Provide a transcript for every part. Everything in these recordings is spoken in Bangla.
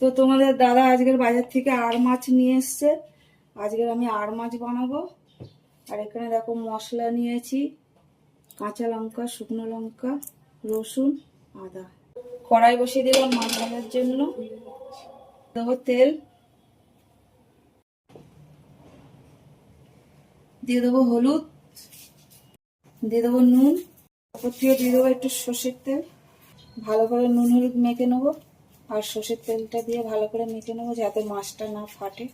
তো তোমাদের দাদা আজকের বাজার থেকে আর মাছ নিয়ে এসছে। আজকের আমি আর মাছ বানাবো। আর এখানে দেখো মশলা নিয়েছি। কাঁচা লঙ্কা, শুকনো লঙ্কা, রসুন, আদা। কড়াই বসিয়ে দিলাম মাছ ভাজার জন্য। দেবো তেল। দিয়ে দেবো হলুদ। দিয়ে দেবো নুন। ওপর থেকে দিয়ে দেবো একটু সর্ষের তেল। ভালো করে নুন হলুদ মেখে নেব। আর সর্ষের তেলটা দিয়ে ভালো করে মেখে নেব যাতে মাছটা না ফাটে।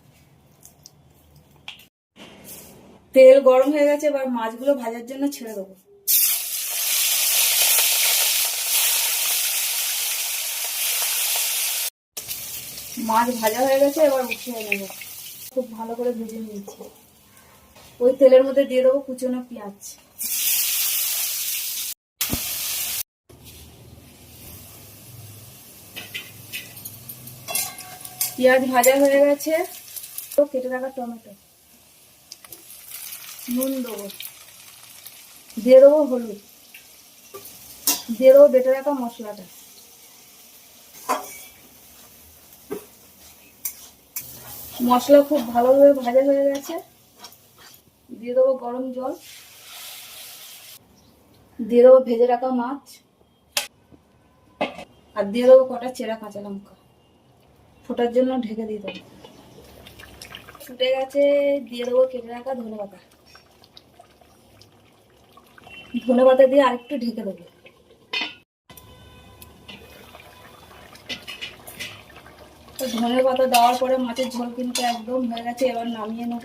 তেল গরম হয়ে গেছে, এবার মাছগুলো ভাজার জন্য ছেড়ে দেবো। মাছ ভাজা হয়ে গেছে, এবার উঠিয়ে নেব। খুব ভালো করে ভেজে নিয়েছি। ওই তেলের মধ্যে দিয়ে দেবো কুচনো পেঁয়াজ। পেঁয়াজ ভাজা হয়ে গেছে। তো কেটে রাখা টমেটো। নুন দেবো। দেবো হলুদ। দেবো বেটে রাখা মশলাটা। মশলা খুব ভালোভাবে ভাজা হয়ে গেছে। দিয়ে দেবো গরম জল। দিয়ে দেবো ভেজে রাখা মাছ। আর দিয়ে দেবো কটা চেরা কাঁচা লঙ্কা। ফোটার জন্য ঢেকে দিয়ে দেবো। ফুটে গেছে, দিয়ে দেবো কেটে রাখা ধনে পাতা। ধনে পাতা দিয়ে আরেকটু ঢেকে দেবো। ধনে পাতা দেওয়ার পরে মাছের ঝোল কিন্তু একদম হয়ে গেছে, এবার নামিয়ে নেব।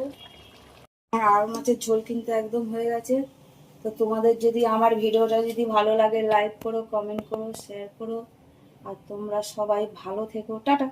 আর আর মাছের ঝোল কিন্তু একদম হয়ে গেছে। তো তোমাদের যদি আমার ভিডিওটা যদি ভালো লাগে লাইক করো কমেন্ট করো শেয়ার করো। আর তোমরা সবাই ভালো থেকো। টাটা।